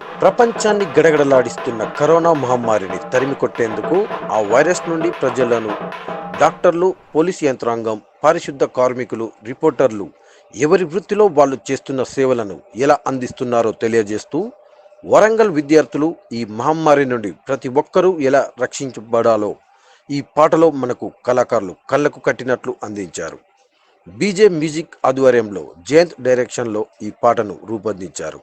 ప్రపంచాన్ని గడగడలాడిస్తున్న కరోనా మహమ్మారిని తరిమి కొట్టేందుకు ఆ వైరస్ నుండి ప్రజలను డాక్టర్లు పోలీసు యంత్రాంగం పారిశుద్ధ కార్మికులు రిపోర్టర్లు ఎవరి వృత్తిలో వాళ్ళు చేస్తున్న సేవలను ఎలా అందిస్తున్నారో తెలియజేస్తూ వరంగల్ విద్యార్థులు ఈ మహమ్మారి నుండి ప్రతి ఒక్కరూ ఎలా రక్షించబడాలో ఈ పాటలో మనకు కళాకారులు కళ్ళకు కట్టినట్లు అందించారు. బీజే మ్యూజిక్ ఆధ్వర్యంలో జయంత్ డైరెక్షన్లో ఈ పాటను రూపొందించారు.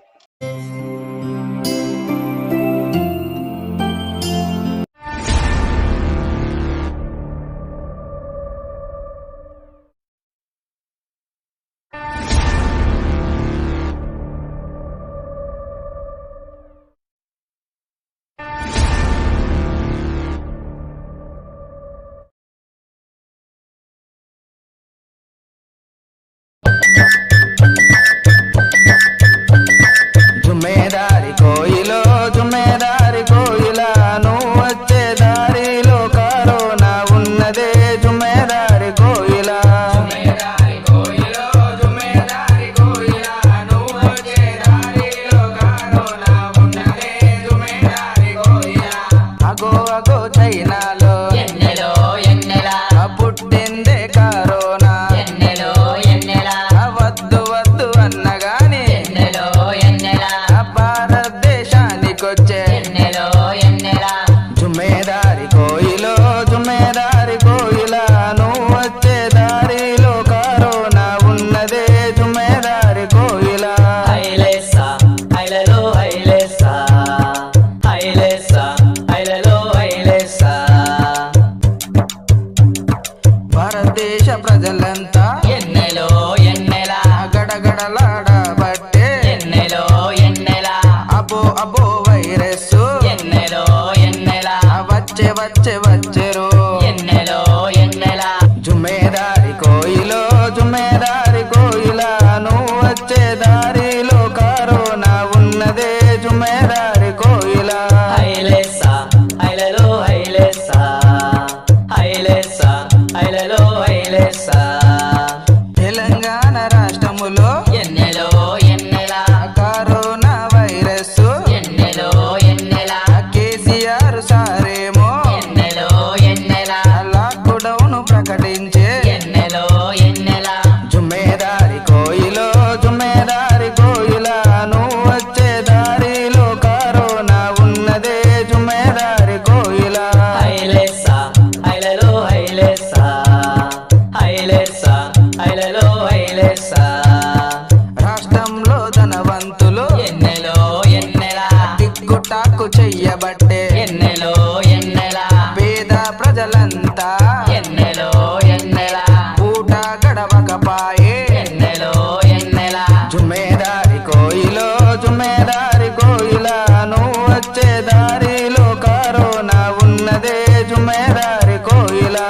జుమేదారి కోయిలా.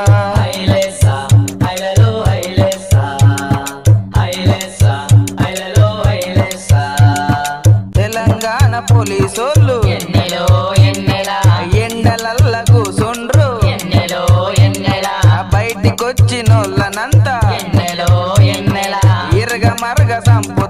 తెలంగాణ పోలీసోళ్ళు ఎండలల్ల కూసుండ్రు. బయటికొచ్చినోళ్ళనంతా ఇరగ మరగ సంపు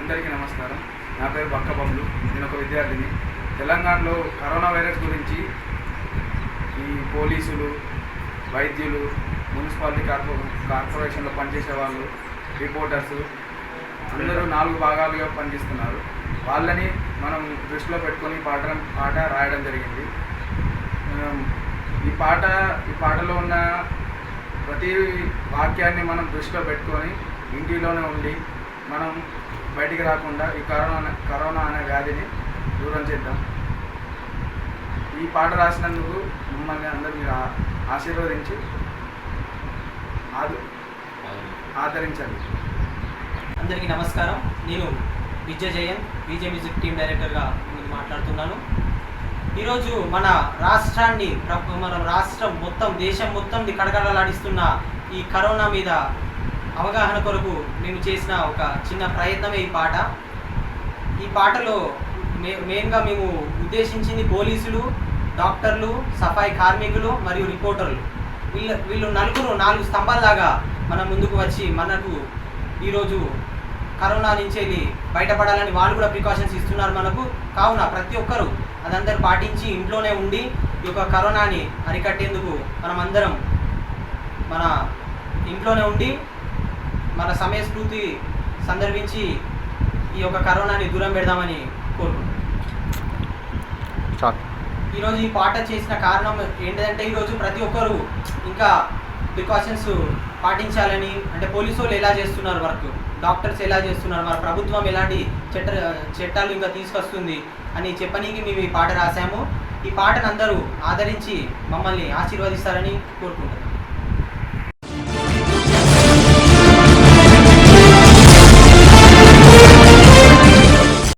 అందరికీ నమస్కారం. నా పేరు బక్క నేను ఒక విద్యార్థిని. తెలంగాణలో కరోనా వైరస్ గురించి ఈ పోలీసులు వైద్యులు మున్సిపాలిటీ కార్పొ కార్పొరేషన్లో పనిచేసే వాళ్ళు రిపోర్టర్స్ అందరూ నాలుగు భాగాలుగా పనిచేస్తున్నారు. వాళ్ళని మనం దృష్టిలో పెట్టుకొని పాట పాట రాయడం జరిగింది. ఈ పాట ఈ పాటలో ఉన్న ప్రతి వాక్యాన్ని మనం దృష్టిలో పెట్టుకొని ఇంటిలోనే ఉండి మనం బయటికి రాకుండా ఈ కరోనా కరోనా అనే వ్యాధిని దూరం చేద్దాం. ఈ పాట రాసినందుకు మిమ్మల్ని అందరూ మీరు ఆశీర్వదించి ఆదు ఆదరించండి. అందరికీ నమస్కారం. నేను విజయ్ జయన్ విజయ మ్యూజిక్ టీం డైరెక్టర్గా మీకు మాట్లాడుతున్నాను. ఈరోజు మన రాష్ట్రాన్ని మన రాష్ట్రం మొత్తం దేశం మొత్తం కడకడలాడిస్తున్న ఈ కరోనా మీద అవగాహన కొరకు మేము చేసిన ఒక చిన్న ప్రయత్నమే ఈ పాట. ఈ పాటలో మే మెయిన్గా మేము ఉద్దేశించింది పోలీసులు డాక్టర్లు సఫాయి కార్మికులు మరియు రిపోర్టర్లు. వీళ్ళ వీళ్ళు నలుగురు నాలుగు స్తంభాల్లాగా మన ముందుకు వచ్చి మనకు ఈరోజు కరోనా నుంచి వెళ్ళి బయటపడాలని వాళ్ళు కూడా ప్రికాషన్స్ ఇస్తున్నారు మనకు. కావున ప్రతి ఒక్కరూ అదందరూ పాటించి ఇంట్లోనే ఉండి ఈ యొక్క కరోనాని అరికట్టేందుకు మనం అందరం మన ఇంట్లోనే ఉండి మన సమయస్ఫూర్తి సందర్భించి ఈ యొక్క కరోనాని దూరం పెడదామని కోరుకుంటున్నాం. ఈరోజు ఈ పాట చేసిన కారణం ఏంటంటే ఈరోజు ప్రతి ఒక్కరు ఇంకా ప్రికాషన్స్ పాటించాలని అంటే పోలీసు వాళ్ళు ఎలా చేస్తున్నారు వర్క్? డాక్టర్స్ ఎలా చేస్తున్నారు? మన ప్రభుత్వం ఎలాంటి చట్ట చట్టాలు ఇంకా తీసుకొస్తుంది అని చెప్పనీకి మేము ఈ పాట రాశాము. ఈ పాటను అందరూ ఆదరించి మమ్మల్ని ఆశీర్వదిస్తారని కోరుకుంటున్నాం.